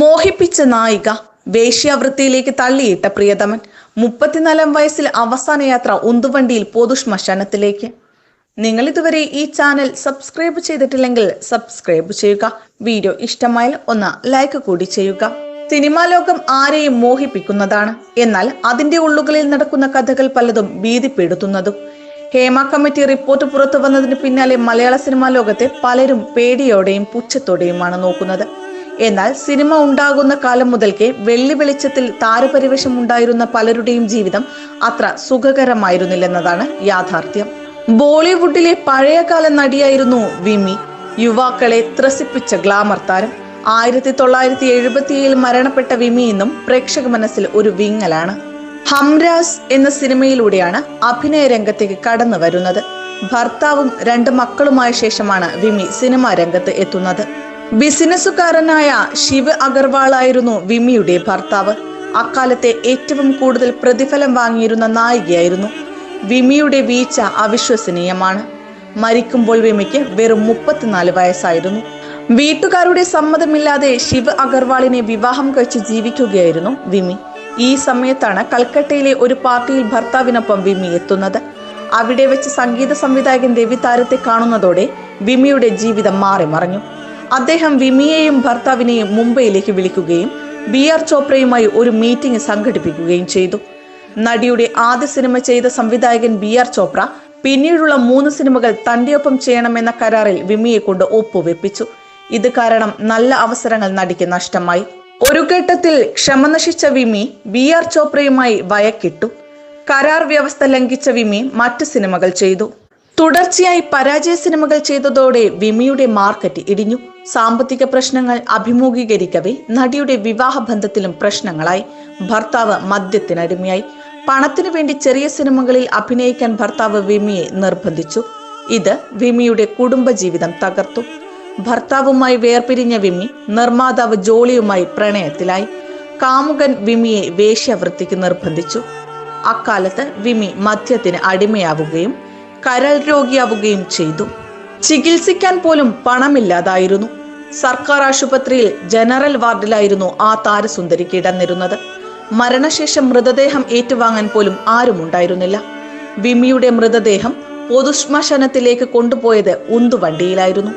മോഹിപ്പിച്ച നായിക വേശ്യാവൃത്തിയിലേക്ക് തള്ളിയിട്ട പ്രിയതമൻ മുപ്പത്തിനാലാം വയസ്സിൽ അവസാന യാത്ര ഉന്തുവണ്ടിയിൽ പൊതുശ്മശാനത്തിലേക്ക്. നിങ്ങൾ ഇതുവരെ ഈ ചാനൽ സബ്സ്ക്രൈബ് ചെയ്തിട്ടില്ലെങ്കിൽ സബ്സ്ക്രൈബ് ചെയ്യുക. വീഡിയോ ഇഷ്ടമായാൽ ഒന്ന് ലൈക്ക് കൂടി ചെയ്യുക. സിനിമാ ലോകം ആരെയും മോഹിപ്പിക്കുന്നതാണ്. എന്നാൽ അതിന്റെ ഉള്ളുകളിൽ നടക്കുന്ന കഥകൾ പലതും ഭീതിപ്പെടുത്തുന്നതും. ഹേമ കമ്മിറ്റി റിപ്പോർട്ട് പുറത്തു വന്നതിന് പിന്നാലെ മലയാള സിനിമാ ലോകത്തെ പലരും പേടിയോടെയും പുച്ഛത്തോടെയുമാണ് നോക്കുന്നത്. എന്നാൽ സിനിമ ഉണ്ടാകുന്ന കാലം മുതൽക്കേ വെള്ളി വെളിച്ചത്തിൽ താരപരിവേഷം ഉണ്ടായിരുന്ന പലരുടെയും ജീവിതം അത്ര സുഖകരമായിരുന്നില്ലെന്നതാണ് യാഥാർത്ഥ്യം. ബോളിവുഡിലെ പഴയകാല നടിയായിരുന്നു വിമി. യുവാക്കളെ ത്രസിപ്പിച്ച ഗ്ലാമർ താരം. ആയിരത്തി തൊള്ളായിരത്തി എഴുപത്തിയേഴിൽ മരണപ്പെട്ട വിമി എന്നും പ്രേക്ഷക മനസ്സിൽ ഒരു വിങ്ങലാണ്. ഹംരാസ് എന്ന സിനിമയിലൂടെയാണ് അഭിനയ രംഗത്തേക്ക് കടന്നു വരുന്നത്. ഭർത്താവും രണ്ട് മക്കളുമായ ശേഷമാണ് വിമി സിനിമാ രംഗത്ത് എത്തുന്നത്. ബിസിനസ്സുകാരനായ ശിവ് അഗർവാളായിരുന്നു വിമിയുടെ ഭർത്താവ്. അക്കാലത്തെ ഏറ്റവും കൂടുതൽ പ്രതിഫലം വാങ്ങിയിരുന്ന നായികയായിരുന്നു. വിമിയുടെ വീഴ്ച അവിശ്വസനീയമാണ്. മരിക്കുമ്പോൾ വിമിക്ക് വെറും മുപ്പത്തിനാല് വയസ്സായിരുന്നു. വീട്ടുകാരുടെ സമ്മതമില്ലാതെ ശിവ് അഗർവാളിനെ വിവാഹം കഴിച്ച് ജീവിക്കുകയായിരുന്നു വിമി. ഈ സമയത്താണ് കൽക്കട്ടയിലെ ഒരു പാർട്ടിയിൽ ഭർത്താവിനൊപ്പം വിമി എത്തുന്നത്. അവിടെ വെച്ച് സംഗീത സംവിധായകൻ രവി താരത്തെ കാണുന്നതോടെ വിമിയുടെ ജീവിതം മാറി മറിഞ്ഞു അദ്ദേഹം വിമിയെയും ഭർത്താവിനെയും മുംബൈയിലേക്ക് വിളിക്കുകയും ബി ആർ ചോപ്രയുമായി ഒരു മീറ്റിംഗ് സംഘടിപ്പിക്കുകയും ചെയ്തു. നടിയുടെ ആദ്യ സിനിമ ചെയ്ത സംവിധായകൻ ബി ആർ ചോപ്ര പിന്നീടുള്ള മൂന്ന് സിനിമകൾ തന്റെയൊപ്പം ചെയ്യണമെന്ന കരാറിൽ വിമിയെ കൊണ്ട് ഒപ്പുവെപ്പിച്ചു. ഇത് കാരണം നല്ല അവസരങ്ങൾ നടിക്ക് നഷ്ടമായി. ഒരു ഘട്ടത്തിൽ ക്ഷമ നശിച്ച വിമി ബി ആർ ചോപ്രയുമായി വയക്കിട്ടു കരാർ വ്യവസ്ഥ ലംഘിച്ച വിമി മറ്റ് സിനിമകൾ ചെയ്തു. തുടർച്ചയായി പരാജയ സിനിമകൾ ചെയ്തതോടെ വിമിയുടെ മാർക്കറ്റ് ഇടിഞ്ഞു. സാമ്പത്തിക പ്രശ്നങ്ങൾ അഭിമുഖീകരിക്കവേ നടിയുടെ വിവാഹ ബന്ധത്തിലും പ്രശ്നങ്ങളായി. ഭർത്താവ് മദ്യത്തിനടിമയായി. പണത്തിനു വേണ്ടി ചെറിയ സിനിമകളിൽ അഭിനയിക്കാൻ ഭർത്താവ് വിമിയെ നിർബന്ധിച്ചു. ഇത് വിമിയുടെ കുടുംബജീവിതം തകർത്തു. ഭർത്താവുമായി വേർപിരിഞ്ഞ വിമി നിർമ്മാതാവ് ജോളിയുമായി പ്രണയത്തിലായി. കാമുകൻ വിമിയെ വേശ്യാവൃത്തിക്ക് നിർബന്ധിച്ചു. അക്കാലത്ത് വിമി മദ്യത്തിന് അടിമയാവുകയും കരൾ രോഗിയാവുകയും ചെയ്തു. ചികിത്സിക്കാൻ പോലും പണമില്ലാതായിരുന്നു. സർക്കാർ ആശുപത്രിയിൽ ജനറൽ വാർഡിലായിരുന്നു ആ താരസുന്ദരി കിടന്നിരുന്നത്. മരണശേഷം മൃതദേഹം ഏറ്റുവാങ്ങാൻ പോലും ആരും ഉണ്ടായിരുന്നില്ല വിമിയുടെ മൃതദേഹം പൊതുശ്മശാനത്തിലേക്ക് കൊണ്ടുപോയത് ഉന്തുവണ്ടിയിലായിരുന്നു.